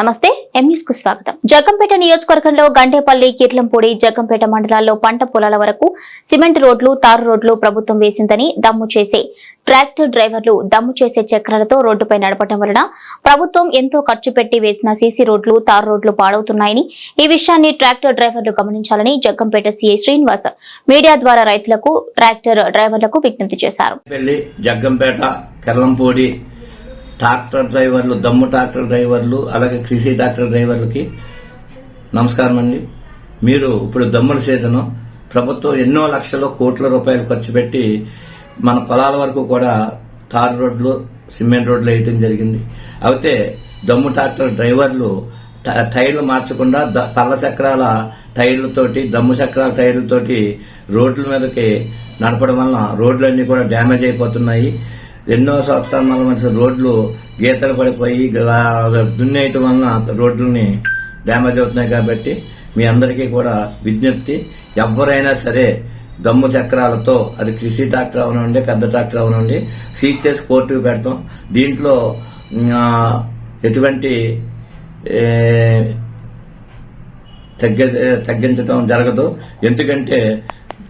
నమస్తే ఎంఎస్కు స్వాగతం. జగ్గంపేట నియోజకవర్గంలో గండేపల్లి కిర్లంపూడి జగ్గంపేట మండలాల్లో పంట పొలాల వరకు సిమెంట్ రోడ్లు తారు రోడ్లు ప్రభుత్వం వేసిందని దమ్ము చేసే ట్రాక్టర్ డ్రైవర్లు దమ్ము చేసే చక్రాలతో రోడ్డుపై నడపడం వలన ప్రభుత్వం ఎంతో ఖర్చు పెట్టి వేసిన సీసీ రోడ్లు తారు రోడ్లు పాడవుతున్నాయని ఈ విషయాన్ని ట్రాక్టర్ డ్రైవర్లు గమనించాలని జగ్గంపేట సీఐ శ్రీనివాస్ మీడియా ద్వారా రైతులకు ట్రాక్టర్ డ్రైవర్లకు విజ్ఞప్తి చేశారు. జగ్గంపేట ట్రాక్టర్ డ్రైవర్లు దమ్ము ట్రాక్టర్ డ్రైవర్లు అలాగే కృషి ట్రాక్టర్ డ్రైవర్లకి నమస్కారం అండి. మీరు ఇప్పుడు దమ్ముల సీజను. ప్రభుత్వం ఎన్నో లక్షల కోట్ల రూపాయలు ఖర్చు పెట్టి మన పొలాల వరకు కూడా తారు రోడ్లు సిమెంట్ రోడ్లు వేయటం జరిగింది. అయితే దమ్ము ట్రాక్టర్ డ్రైవర్లు టైర్లు మార్చకుండా పళ్ళ చక్రాల టైర్లతోటి దమ్ము చక్రాల టైర్లతోటి రోడ్ల మీదకి నడపడం వలన రోడ్లన్నీ కూడా డ్యామేజ్ అయిపోతున్నాయి. ఎన్నో సంవత్సరాలు మన రోడ్లు గీతలు పడిపోయి దున్నేయటం వలన రోడ్లని డ్యామేజ్ అవుతున్నాయి కాబట్టి మీ అందరికీ కూడా విజ్ఞప్తి. ఎవరైనా సరే దమ్ము చక్రాలతో అది కృషి ట్రాక్టర్ అవనండి పెద్ద ట్రాక్టర్ అవనండి సీజ్ చేసి కోర్టుకు పెడతాం. దీంట్లో ఎటువంటి తగ్గ తగ్గించడం జరగదు. ఎందుకంటే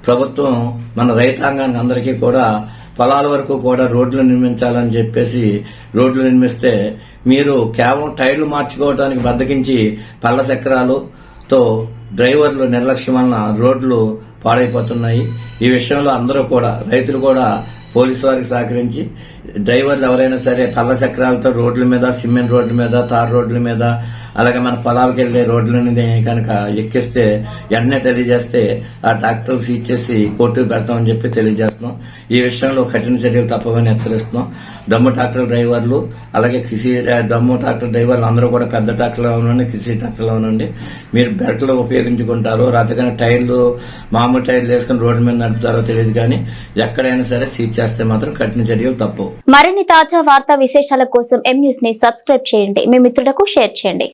ప్రభుత్వం మన రైతాంగాన్ని అందరికీ కూడా పొలాల వరకు కూడా రోడ్లు నిర్మించాలని చెప్పేసి రోడ్లు నిర్మిస్తే మీరు కేవలం టైర్లు మార్చుకోవడానికి బద్దకించి పళ్ళ చక్రాలతో డ్రైవర్లు నిర్లక్ష్యం వలన రోడ్లు పాడైపోతున్నాయి. ఈ విషయంలో అందరూ కూడా రైతులు కూడా పోలీసు వారికి సహకరించి డ్రైవర్లు ఎవరైనా సరే పళ్ళ చక్రాలతో రోడ్ల మీద సిమెంట్ రోడ్ల మీద తార్ రోడ్ల మీద అలాగే మన పొలాలకు వెళ్ళే రోడ్లని కనుక ఎక్కిస్తే వెంటనే తెలియజేస్తే ఆ ట్రాక్టర్ సీజ్ చేసి కోర్టుకు పెడతామని చెప్పి తెలియజేస్తున్నాం. ఈ విషయంలో కఠిన చర్యలు తప్పవని హెచ్చరిస్తున్నాం. దమ్ము ట్రాక్టర్ డ్రైవర్లు అలాగే కృషి దమ్ము ట్రాక్టర్ డ్రైవర్లు అందరూ కూడా పెద్ద ట్రాక్టర్లో ఉండండి కృషి ట్రాక్టర్లో ఉండండి మీరు బెల్ట్లు ఉపయోగించుకుంటారు రాతకైనా టైర్లు మామూలు టైర్లు వేసుకుని రోడ్డు మీద నడుపుతారో తెలియదు కానీ ఎక్కడైనా సరే సీజ్ చేస్తే మాత్రం కఠిన చర్యలు తప్పు. మరిన్ని తాజా వార్తా విశేషాల కోసం ఎం న్యూస్ని సబ్స్క్రైబ్ చేయండి. మీ మిత్రులకు షేర్ చేయండి.